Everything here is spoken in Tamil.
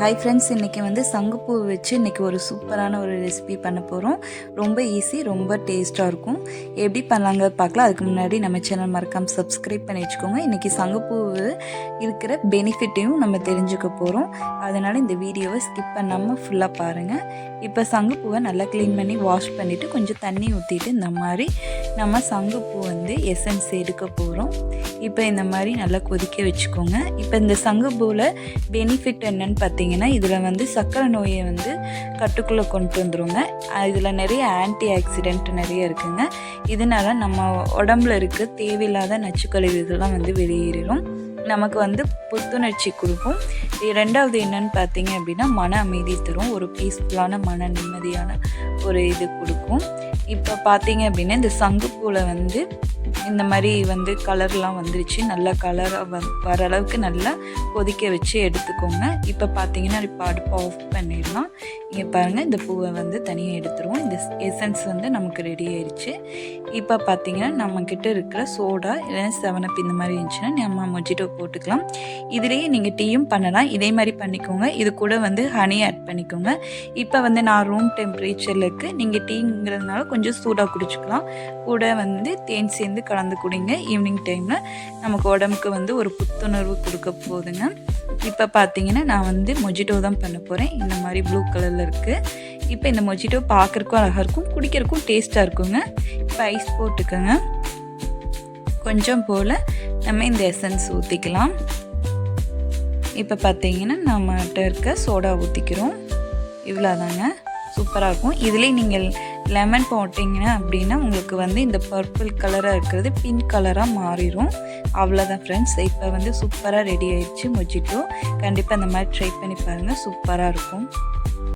ஹாய் ஃப்ரெண்ட்ஸ் இன்றைக்கி வந்து சங்குப்பூ வச்சு இன்றைக்கி ஒரு சூப்பரான ஒரு ரெசிபி பண்ண போகிறோம் ரொம்ப ஈஸி ரொம்ப டேஸ்ட்டாக இருக்கும். எப்படி பண்ணலாங்க பார்க்கலாம். அதுக்கு முன்னாடி நம்ம சேனல் மறக்காம சப்ஸ்கிரைப் பண்ணி வச்சுக்கோங்க. இன்றைக்கி சங்குப்பூ இருக்கிற பெனிஃபிட்டையும் நம்ம தெரிஞ்சுக்க போகிறோம் அதனால் இந்த வீடியோவை ஸ்கிப் பண்ணாமல் ஃபுல்லாக பாருங்கள் இப்போ சங்குப்பூவை நல்லா க்ளீன் பண்ணி வாஷ் பண்ணிவிட்டு கொஞ்சம் தண்ணி ஊற்றிட்டு இந்த மாதிரி நம்ம சங்குப்பூ வந்து எசன்ஸ் எடுக்க போகிறோம் இப்போ இந்த மாதிரி நல்லா கொதிக்க வச்சுக்கோங்க. இப்போ இந்த சங்குப்பூவில் பெனிஃபிட் என்னன்னு பார்த்தீங்கன்னா இதில் வந்து சர்க்கரை நோயை வந்து கட்டுக்குள்ளே கொண்டு வந்துருங்க. இதில் நிறைய ஆன்டி ஆக்சிடென்ட் நிறைய இருக்குங்க. இதனால நம்ம உடம்புல இருக்க தேவையில்லாத நச்சுக்கழிவுகள்லாம் வந்து வெளியேறிடும் நமக்கு வந்து புத்துணர்ச்சி கொடுக்கும். இது ரெண்டாவது என்னன்னு பார்த்தீங்க அப்படின்னா மன அமைதி தரும். ஒரு பீஸ்ஃபுல்லான மன நிம்மதியான ஒரு இது கொடுக்கும். இப்போ பார்த்தீங்க அப்படின்னா இந்த சங்குப்பூவில் வந்து இந்த மாதிரி வந்து கலர்லாம் வந்துருச்சு. நல்ல கலராக வர அளவுக்கு நல்லா கொதிக்க வச்சு எடுத்துக்கோங்க. இப்போ பார்த்தீங்கன்னா இப்போ அடுப்பை ஆஃப் பண்ணிடலாம். இங்கே பாருங்கள் இந்த பூவை வந்து தனியாக எடுத்துருவோம். இந்த எசன்ஸ் வந்து நமக்கு ரெடி ஆயிடுச்சு இப்போ பார்த்தீங்கன்னா நம்மக்கிட்ட இருக்கிற சோடா இல்லைன்னா செவனப் இந்த மாதிரி இருந்துச்சுன்னா நம்ம மொஜிட்டோ போட்டுக்கலாம். இதுலேயே நீங்கள் டீயும் பண்ணலாம். இதே மாதிரி பண்ணிக்கோங்க. இது கூட வந்து ஹனி ஆட் பண்ணிக்கோங்க. இப்போ வந்து நான் ரூம் டெம்பரேச்சரில் இருக்குது நீங்கள் டீங்கிறதுனால கொஞ்சம் சூடாக குடிச்சிக்கலாம். கூட வந்து தேன் சேர்ந்து கலந்து குடிங்க. ஈவினிங் டைமில் நமக்கு உடம்புக்கு வந்து ஒரு புத்துணர்வு கொடுக்க போதுங்க. இப்போ பார்த்தீங்கன்னா நான் வந்து மொஜிட்டோ தான் பண்ண போகிறேன் இந்த மாதிரி ப்ளூ கலரில் இருக்குது இப்போ இந்த மொஜிட்டோ பார்க்குறக்கும் அழகாக இருக்கும். குடிக்கிறக்கும் டேஸ்ட்டாக இருக்குங்க. இப்போ ஐஸ் போட்டுக்கோங்க. கொஞ்சம் போல் நம்ம இந்த எசன்ஸ் ஊற்றிக்கலாம் இப்போ பார்த்தீங்கன்னா நம்மகிட்ட இருக்க சோடா ஊற்றிக்கிறோம் இவ்வளோதாங்க சூப்பராக இருக்கும். இதுலேயே நீங்கள் லெமன் போட்டிங்கன்னா அப்படின்னா உங்களுக்கு வந்து இந்த பர்பிள் கலராக இருக்கிறது பிங்க் கலராக மாறிடும் அவ்வளோதான் ஃப்ரெண்ட்ஸ் இப்போ வந்து சூப்பராக ரெடி ஆயிடுச்சு மொஜிட்டோ கண்டிப்பாக அந்த மாதிரி ட்ரை பண்ணி பாருங்கள் சூப்பராக இருக்கும்.